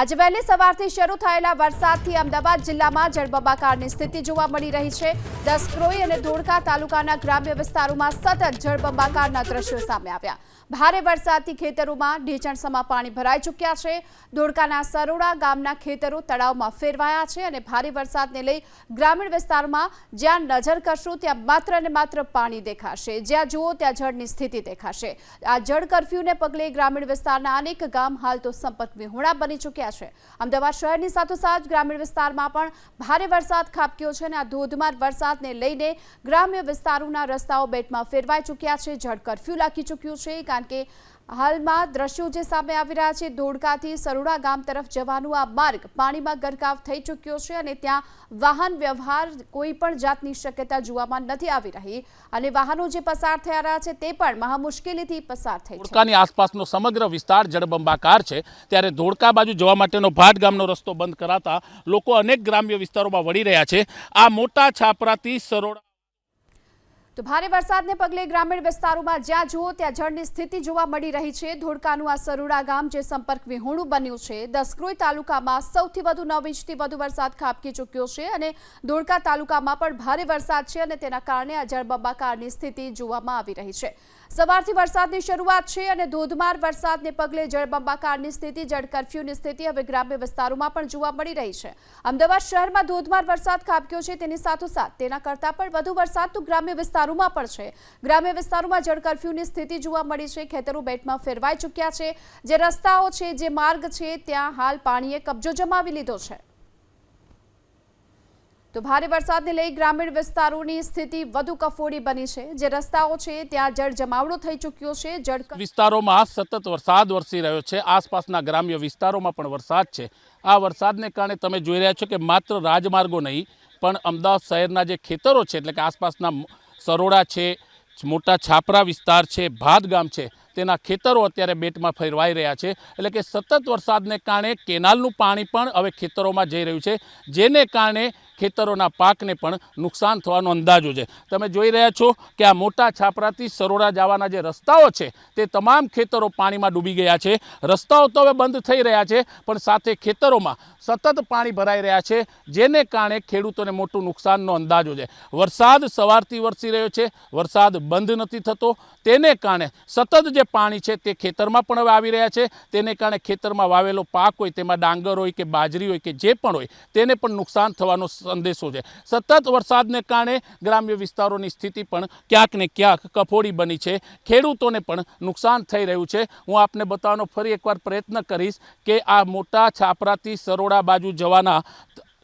આજે વહેલી સવારથી શરૂ થયેલા વરસાદથી અમદાવાદ જિલ્લામાં જળબંબાકારની સ્થિતિ જોવા મળી રહી છે. દસક્રોઈ અને ધોળકા તાલુકાના ગ્રામ્ય વિસ્તારોમાં સતત જળબંબાકારના દ્રશ્યો સામે આવ્યા. ભારે વરસાદથી ખેતરોમાં ઢેચણસમાં પાણી ભરાઈ ચૂક્યા છે. ધોળકાના સરોડા ગામના ખેતરો તળાવમાં ફેરવાયા છે અને ભારે વરસાદને લઈ ગ્રામીણ વિસ્તારમાં જ્યાં નજર કરશું ત્યાં માત્ર ને માત્ર પાણી દેખાશે. જ્યાં જુઓ ત્યાં જળની સ્થિતિ દેખાશે. આ જળ કરફ્યુને પગલે ગ્રામીણ વિસ્તારના અનેક ગામ હાલ તો સંપર્ક વિહોણા બની ચૂક્યા છે. અમદાવાદ શહેરની સાથોસાથ ગ્રામીણ વિસ્તારમાં પણ ભારે વરસાદ ખાબક્યો છે અને આ ધોધમાર વરસાદને લઈને ગ્રામ્ય વિસ્તારોના રસ્તાઓ બેટમાં ફેરવાઈ ચૂક્યા છે. જળ કરફ્યુ લાગી ચૂક્યું છે, કારણ કે હાલમાં દ્રશ્યો જે સામે આવી રહ્યા છે, ધોળકાથી સરોડા ગામ તરફ જવાનું આ માર્ગ પાણીમાં ગરકાવ થઈ ચૂક્યો છે અને ત્યાં વાહન વ્યવહાર કોઈ પણ જાતની શક્યતા જોવામાં નથી આવી રહી અને વાહનો જે પસાર થયા રહ્યા છે તે પણ મહા મુશ્કેલીથી પસાર થઈ ધોળકાની આસપાસનો સમગ્ર વિસ્તાર જળબંબાકાર છે. ત્યારે ધોળકા બાજુ જવા માટેનો ભાટ ગામનો રસ્તો બંધ કરાતા લોકો અનેક ગ્રામ્ય વિસ્તારોમાં વળી રહ્યા છે. આ મોટા છાપરાથી સરોડા તો ભારે વરસાદને પગલે ગ્રામીણ વિસ્તારોમાં જ્યાં જુઓ ત્યાં જળની સ્થિતિ જોવા મળી રહી છે. ધોળકાનું આ સરુડા ગામ જે સંપર્ક વિહોણું બન્યું છે. દસક્રોઈ તાલુકામાં સૌથી વધુ નવ ઇંચથી વધુ વરસાદ ખાબકી ચૂક્યો છે અને ધોળકા તાલુકામાં પણ ભારે વરસાદ છે અને તેના કારણે આ જળબંબાકારની સ્થિતિ જોવામાં આવી રહી છે. સવારથી વરસાદની શરૂઆત છે અને ધોધમાર વરસાદને પગલે જળબંબાકારની સ્થિતિ જળ કર્ફ્યુની સ્થિતિ હવે ગ્રામ્ય વિસ્તારોમાં પણ જોવા મળી રહી છે. અમદાવાદ શહેરમાં ધોધમાર વરસાદ ખાબક્યો છે. તેની સાથોસાથ તેના કરતાં પણ વધુ વરસાદ તો ગ્રામ્ય વિસ્તારોમાં પણ છે. ગ્રામ્ય વિસ્તારોમાં જળ કરફ્યુની સ્થિતિ જોવા મળી છે. ખેતરો બેટમાં ફેરવાઈ ચૂક્યા છે. જે રસ્તાઓ છે, જે માર્ગ છે, ત્યાં હાલ પાણીએ કબજો જમાવી લીધો છે. તો ભારે વરસાદને લઈ ગ્રામીણ વિસ્તારોની સ્થિતિ વધુ કફોડી બની છે. જે રસ્તાઓ છે, ત્યાં જળ જમાવડો થઈ ચૂક્યો છે. જળ વિસ્તારોમાં સતત વરસાદ વરસી રહ્યો છે. આસપાસના ગ્રામ્ય વિસ્તારોમાં પણ વરસાદ છે. આ વરસાદને કારણે તમે જોઈ રહ્યા છો કે માત્ર રાજમાર્ગો નહીં, પણ અમદાવાદ શહેરના જે ખેતરો છે, એટલે કે આસપાસના સરોડા છે મોટા છાપરા વિસ્તાર છે ભાદ ગામ છે. તેના ખેતરો અત્યારે બેટમાં ફેરવાઈ રહ્યા છે. એટલે કે સતત વરસાદને કારણે કેનાલનું પાણી પણ હવે ખેતરોમાં જઈ રહ્યું છે. જેને કારણે ખેતરોના પાકને પણ નુકસાન થવાનો અંદાજો છે. તમે જોઈ રહ્યા છો કે આ મોટા છાપરાથી સરોડા જવાના જે રસ્તાઓ છે તે તમામ ખેતરો પાણીમાં ડૂબી ગયા છે. રસ્તાઓ તો હવે બંધ થઈ રહ્યા છે, પણ સાથે ખેતરોમાં સતત પાણી ભરાઈ રહ્યા છે, જેને કારણે ખેડૂતોને મોટું નુકસાનનો અંદાજો છે. વરસાદ સવારથી વરસી રહ્યો છે. વરસાદ બંધ નથી થતો. તેને કારણે સતત જે પાણી છે તે ખેતરમાં પણ હવે આવી રહ્યા છે. તેને કારણે ખેતરમાં વાવેલો પાક હોય, તેમાં ડાંગર હોય કે બાજરી હોય કે જે પણ હોય, તેને પણ નુકસાન થવાનો સંદેશો છે. સતત વરસાદને કારણે ગ્રામ્ય વિસ્તારોની સ્થિતિ પણ ક્યાંક ને ક્યાંક કફોડી બની છે. ખેડૂતોને પણ નુકસાન થઈ રહ્યું છે. હું આપને બતાવવાનો ફરી એકવાર પ્રયત્ન કરીશ કે આ મોટા છાપરાથી સરોડા બાજુ જવાના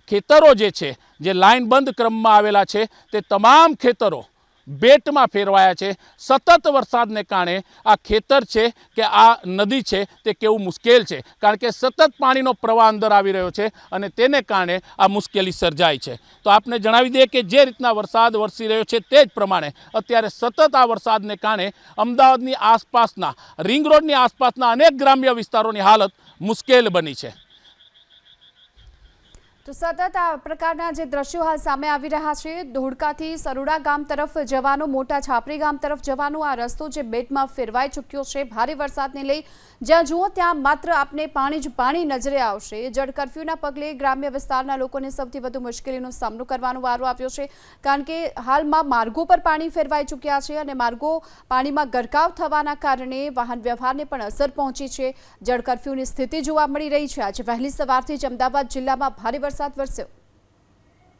ખેતરો જે છે, જે લાઇનબંધ ક્રમમાં આવેલા છે, તે તમામ ખેતરો બેટમાં ફેરવાયા છે. સતત વરસાદને કારણે આ ખેતર છે કે આ નદી છે તે કેવું મુશ્કેલ છે. કારણ કે સતત પાણીનો પ્રવાહ અંદર આવી રહ્યો છે અને તેને કારણે આ મુશ્કેલી સર્જાય છે. તો આપને જણાવી દઈએ કે જે રીતના વરસાદ વરસી રહ્યો છે તે જ પ્રમાણે અત્યારે સતત આ વરસાદને કારણે અમદાવાદની આસપાસના, રિંગ રોડની આસપાસના અનેક ગ્રામ્ય વિસ્તારોની હાલત મુશ્કેલ બની છે. તો સતત આ પ્રકારના જે દ્રશ્યો હાલ સામે આવી રહ્યા છે, ધોળકાથી સરોડા ગામ તરફ જવાનો, મોટા છાપરી ગામ તરફ જવાનો આ રસ્તો જે બેટમાં ફેરવાઈ ચૂક્યો છે. ભારે વરસાદને લઈ જ્યાં જુઓ ત્યાં માત્ર આપને પાણી જ પાણી નજરે આવશે. જળ કર્ફ્યુના પગલે ગ્રામ્ય વિસ્તારના લોકોને સૌથી વધુ મુશ્કેલીનો સામનો કરવાનો વારો આવ્યો છે, કારણ કે હાલમાં માર્ગો પર પાણી ફેરવાઈ ચૂક્યા છે અને માર્ગો પાણીમાં ગરકાવ થવાના કારણે વાહન વ્યવહારને પણ અસર પહોંચી છે. જળ કરફ્યુની સ્થિતિ જોવા મળી રહી છે. આજે વહેલી સવારથી જ અમદાવાદ જિલ્લામાં ભારે વરસાદ વરસ્યો.